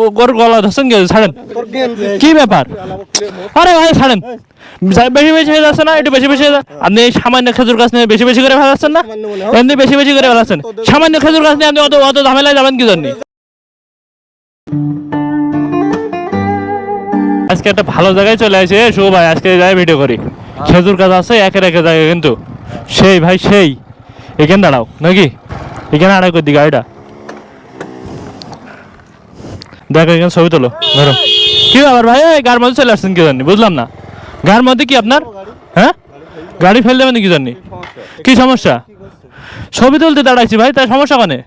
ও ওর গলা ধরছেন কি ছাড়েন। কি ব্যাপার? আরে ভাই ছাড়েন। বেশি বেশি হয়ে যাচ্ছে না একটু বেশি বেশি আপনি সামান্য খেজুর গাছ নিয়ে বেশি বেশি করে ফেলাচ্ছেন না। এমনি বেশি বেশি করে ফেলাচ্ছেন। সামান্য খেজুর গাছ নিয়ে আপনি অত অত ঝামেলায় যাবেন কি জন্য? আজকে একটা ভালো জায়গায় চলে আসে। শুভ ভাই আজকে জায়গায় ভিডিও করি। খেজুর গাছ আছে একের একে জায়গায় কিন্তু। সেই ভাই সেই। এখানে দাঁড়াও নাকি? এখানে আড়াই করে দি গাড়িটা দেখো এখানে ছবি তোলো। ধরো। কি ব্যাপার ভাই? গাড়ির মধ্যে চলে আসছেন কি জানি বুঝলাম না। গাড়ির মধ্যে কি আপনার? হ্যাঁ? গাড়ি ফেল দেবেন কি জানি কি সমস্যা? ছবি তুলতে দাঁড়াইছি ভাই তার সমস্যা কানে?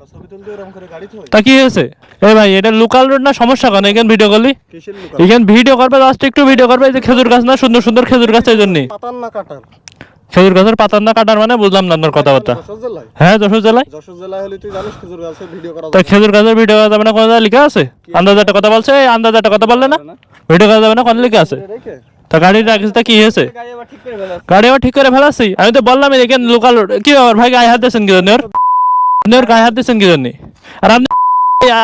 তা কি হয়েছে? এ ভাই এটা লোকাল রোড না? সমস্যা কানে? এখানে ভিডিও করলি? এখানে ভিডিও করবে লাস্ট একটু ভিডিও করবে এই যে খেজুর গাছ না? সুন্দর সুন্দর খেজুর গাছ এই জন্যই। খেজুর গাছের পাতার না কাটার মানে বুঝলাম না আপনার কথাবার্তা। হ্যাঁ যশোর জেলায়? যশোর জেলায় হলে তুই জানিস খেজুর গাছের ভিডিও করা তা খেজুর গাছের ভিডিও করা যাবে না কোনো জায়গায় লেখা আছে? আন্দাজ একটা কথা বলছে এই আন্দাজ একটা কথা বললে না? ভিডিও করা যাবে না কোন লেখা আছে? তা গাড়ির রাখিস কি হয়েছে? গাড়ি আবার ঠিক করে ফেলা গাড়ি আবার ঠিক করে ফেলাচ্ছি আমি তো বললাম এখানে লোকাল কি ব্যাপার ভাই গায়ে হাত দিয়েছেন কি জন্য ওর? গায়ে হাত দিয়েছেন কি জন্য আর আপনি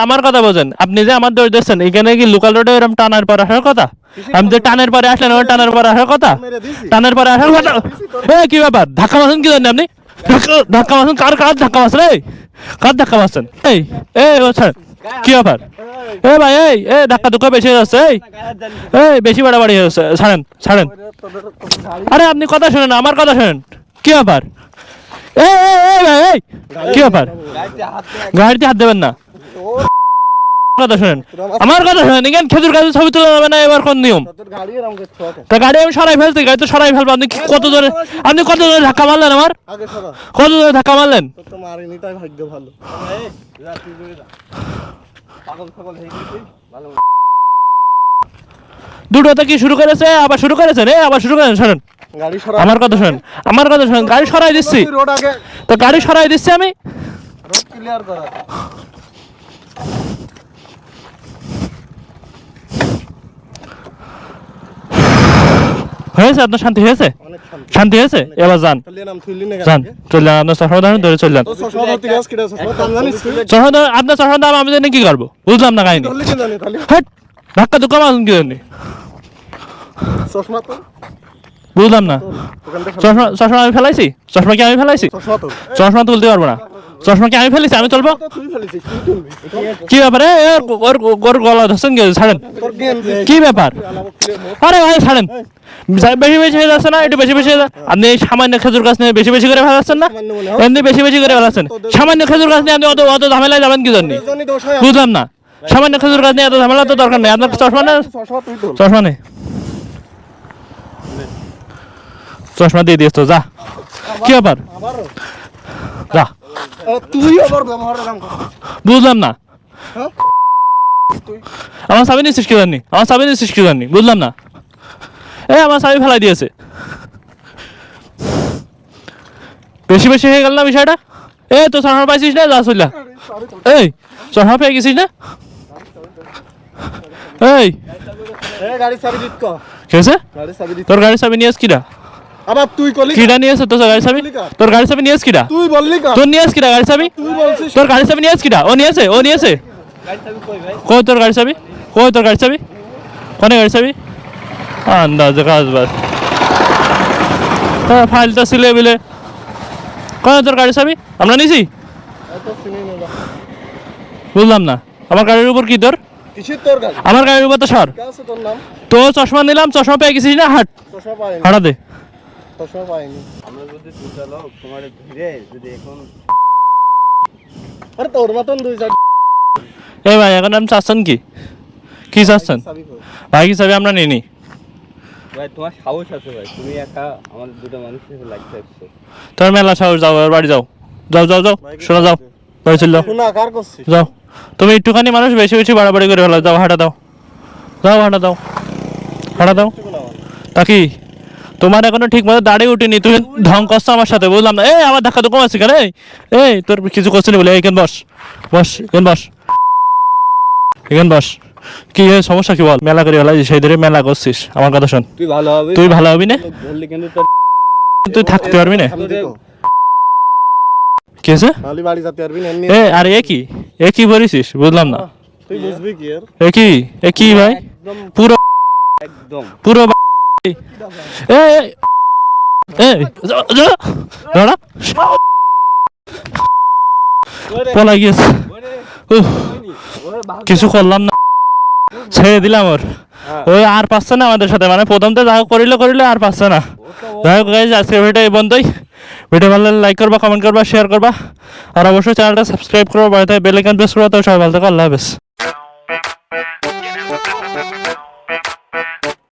আমার কথা বোঝেন আপনি যে আমার দোষ দিচ্ছেন এখানে কি লোকাল রোডে এরকম টানার পর আসার কথা? আমি যে টানের পরে আসলেন ওর টানের পরে আসার কথা? টানের পরে আসার কথা? এ কি ব্যাপার? ধাক্কা মারছেন কি জানেন আপনি? ধাক্কা- মারছেন? কার কার ধাক্কা মারছেন? এই কার ধাক্কা মারছেন? এই এই ও ছাড় কি ব্যাপার? এ ভাই এই এ ধাক্কা ধুক্কা বেশি হয়ে যাচ্ছে এই এই বেশি বাড়াবাড়ি হয়ে যাচ্ছে। ছাড়েন ছাড়েন। আরে আপনি কথা শুনেন আমার কথা শুনেন। কি ব্যাপার? এই এই, এই ভাই এই কি ব্যাপার? গাড়িতে হাত দেবেন না। কথা শুনেন। আমার কথা শুনেন এখানে খেজুর গাছের ছবি তোলা যাবে না এবার কোন নিয়ম? তা গাড়ি আমি সরাই ফেলছি গাড়ি তো সরাই ফেলব। আপনি কত জোরে আপনি কত জোরে ধাক্কা মারলেন আমার? কত জোরে ধাক্কা মারলেন? ভাগ্য ভালো। দুটোতে কি শুরু করেছে? আবার শুরু করেছেন এ আবার শুরু করেন শোনেন আমার কথা শুনেন আমার কথা শুনেন গাড়ি সরাই দিচ্ছি। তো গাড়ি সরাই দিচ্ছি আমি। রোড ক্লিয়ার করা। হয়েছে? আপনার শান্তি হয়েছে? শান্তি। হয়েছে? এবার যান। যান। চলে আপনার চশমা ধরে চলে যান। দাম আপনার চশমা দাম আমি জানি কি করব? বুঝলাম না কাহিনী। হেট ধাক্কা ধুক্কা মারুন কি জানি বুঝলাম না। চশমা চশমা আমি ফেলাইছি? চশমা কি আমি ফেলাইছি? চশমা তুলতে পারব না। চশমা কি আমি ফেলেছি? আমি তুলবো? তুলবি। কি ব্যাপারে? ওর ওর- গলা ধরছেন কি ছাড়েন। কি ব্যাপার? আরে ভাই ছাড়েন। বেশি বেশি হয়ে যাচ্ছে না? একটু বেশি বেশি আপনি এই সামান্য খেজুর গাছ নিয়ে বেশি বেশি করে ফেলাচ্ছেন না? এমনি বেশি বেশি করে ফেলাচ্ছেন। সামান্য খেজুর গাছ নিয়ে আপনি অত অত ঝামেলায় যাবেন কি জন্য? বুঝলাম না। সামান্য খেজুর গাছ নিয়ে এত ঝামেলা তো দরকার নেই। আপনার চশমা না? চশমা নেই চশমা দিয়ে দিয়েছ তো যা। কি ব্যাপার? যা। তুই আবার ব্যবহারের নাম বুঝলাম না। হ্যাঁ? আমার চাবি নিচ্ছিস কি জানি আমার চাবি নিচ্ছিস কি জানি বুঝলাম না। এই আমার চাবি ফেলাই দিয়েছে। বেশি বেশি হয়ে গেল না বিষয়টা? এই তো চশমা পাইছিস না? যা চললা এই চশমা পেয়ে গেছিস না? এই। এ গাড়ি চাবি দিত। ক গাড়ি আবার তুই কলি কিরা নিয়েছে তোর গাড়ির চাবি? তোর গাড়ির চাবি নিয়েছ কিরা তুই বললি কা তোর নিয়েছ কিরা গাড়ির চাবি? তুই বলছিস তোর গাড়ির চাবি নিয়েছ কিরা ও নিয়েছে ও নিয়েছে কই তোর গাড়ি চাবি? কই তোর গাড়ি চাবি? কোনে গাড়ি চাবি? আন্দাজে কাজ বাস হ্যাঁ ফাইলটা ছিলে বিলে। কোনে তোর গাড়ি চাবি? আমরা নিছি? বুঝলাম না। আমার গাড়ির উপর কি তোর? গাড়ি? আমার গাড়ির উপর তো সর। তোর তো চশমা নিলাম চশমা পেয়ে গেছিস না? হাট। হাঁটা দে। চশমা পাইনি। আমরা যদি দুটা লোক তোমার ধীরে যদি এখন আরে তোর মতন দুই চার এই ভাই এখন আপনি চাচ্ছেন কি? কি চাচ্ছেন? ভাই কি চাবি আমরা নিই নি? ভাই তোমার সাহস আছে ভাই তুমি একা আমাদের দুটো মানুষের সাথে লাগতে আসছো। তোর মেলা সাহস যাও এবার বাড়ি যাও। যাও যাও যাও শোনা যাও বাড়ি চল যাও। শোনা কার করছিস? যাও। তুমি একটুখানি মানুষ বেশি বেশি বাড়াবাড়ি করে ফেলো। যাও হাঁটা দাও। যাও হাঁটা দাও। হাঁটা দাও। তা কি তোমার এখনও ঠিক মতো দাঁড়িয়ে উঠিনি তুমি ঢং করছ আমার সাথে বুঝলাম না। এই আমার ধাক্কা তো কমাচ্ছি কেন? এই এই তোর কিছু করছিলি বলে এইখান বস বস এখান বস। এখান বস। কি সমস্যা কি বল? মেলা করে ফেলা সেই ধরে মেলা করছিস আমার কথা শোন। তুই ভালো হবে? তুই ভালো হবি না? তুই থাকতে পারবি না? কি আছে বাড়ি যেতে পারবি না এ আরে এ কি? এ কি বলিস বুঝলাম না। তুই বুঝবি কি এর? এ কি? এ কি ভাই? পুরো একদম। পুরো এ এ, এ যা, যা, দাঁড়া। পলাই গিয়েছে। কিছু করলাম না। ছেড়ে দিলাম ওর। ওই আর পাচ্ছে না আমাদের সাথে। মানে প্রথম তো যা করিলে করিলে আর পাচ্ছে না। যাই হোক guys, আজকের ভিডিও এই বন্ধই। ভিডিও ভালো লাইক করবা কমেন্ট করবা শেয়ার করবা। আর অবশ্যই চ্যানেলটা সাবস্ক্রাইব করবা বাড়িতে বেল আইকন প্রেস করবা তো সবাই ভালো থাকো আল্লাহ হাফেজ।